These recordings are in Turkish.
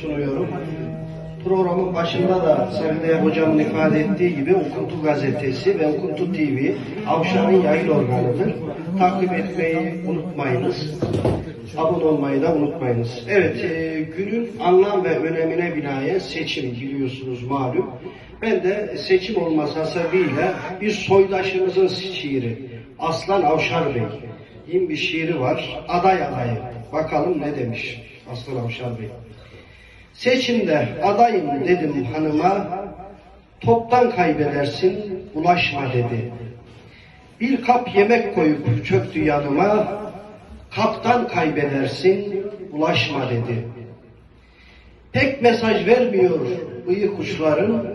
sunuyorum. Programın başında da Sayın Hocam'ın ifade ettiği gibi Okuntu Gazetesi ve Okuntu TV Avşar'ın yayın organıdır. Takip etmeyi unutmayınız. Abone olmayı da unutmayınız. Evet, e, günün anlam ve önemine binaen seçim biliyorsunuz malum. Ben de seçim olması hasebiyle bir soydaşımızın şiiri Aslan Avşar Bey'in bir şiiri var. Aday adayı. Bakalım ne demiş Aslan Avşar Bey. Seçimde adayım dedim hanıma, toptan kaybedersin ulaşma dedi. Bir kap yemek koyup çöktü yanıma, kaptan kaybedersin ulaşma dedi. Pek mesaj vermiyor bıyık kuşların,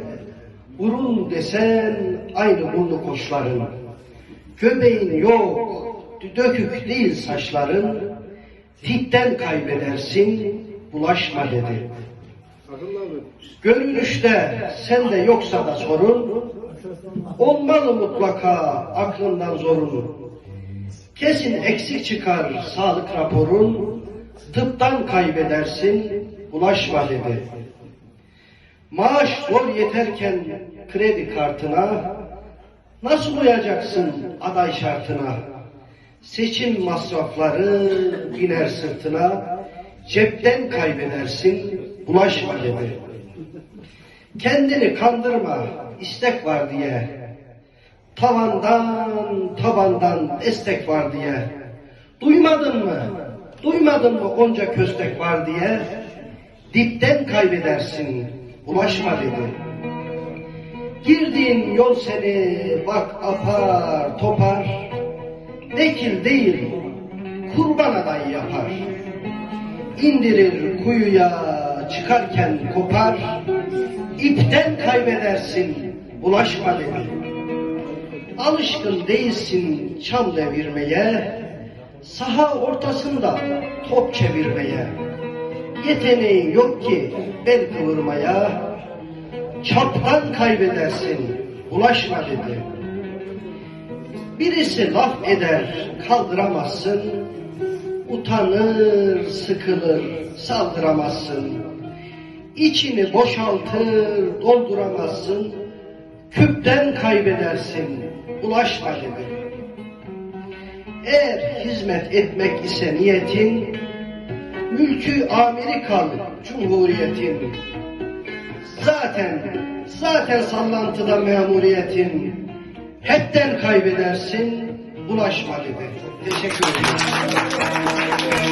burun desen aynı burnu koçların. Göbeğin yok, dökük değil saçların, tipten kaybedersin bulaşma dedi. Görünüşte sende yoksa da sorun, olmalı mutlaka aklından zorun. Kesin eksik çıkar sağlık raporun, tıptan kaybedersin, ulaşma dedi. Maaş zor yeterken kredi kartına, nasıl uyacaksın aday şartına? Seçim masrafları biner sırtına, cepten kaybedersin, bulaşma dedi. Kendini kandırma, istek var diye. Tavandan, tabandan destek var diye. Duymadın mı? Duymadın mı onca köstek var diye? Dipten kaybedersin, ulaşma dedi. Girdiğin yol seni bak apar topar, vekil değil, kurban adayı yapar. İndirir kuyuya çıkarken kopar, ipten kaybedersin, ulaşma dedi. Alışkın değilsin çam devirmeye, saha ortasında top çevirmeye. Yeteneğin yok ki bel kıvırmaya, çaptan kaybedersin, ulaşma dedi. Birisi laf eder, kaldıramazsın, utanır, sıkılır, saldıramazsın. İçini boşaltır, dolduramazsın, küpten kaybedersin, ulaşma dedi. Eğer hizmet etmek ise niyetin, mülkü Amerikan Cumhuriyetin, zaten, zaten sallantıda memuriyetin, hepten kaybedersin, bulaşma dedi. Teşekkür ederim.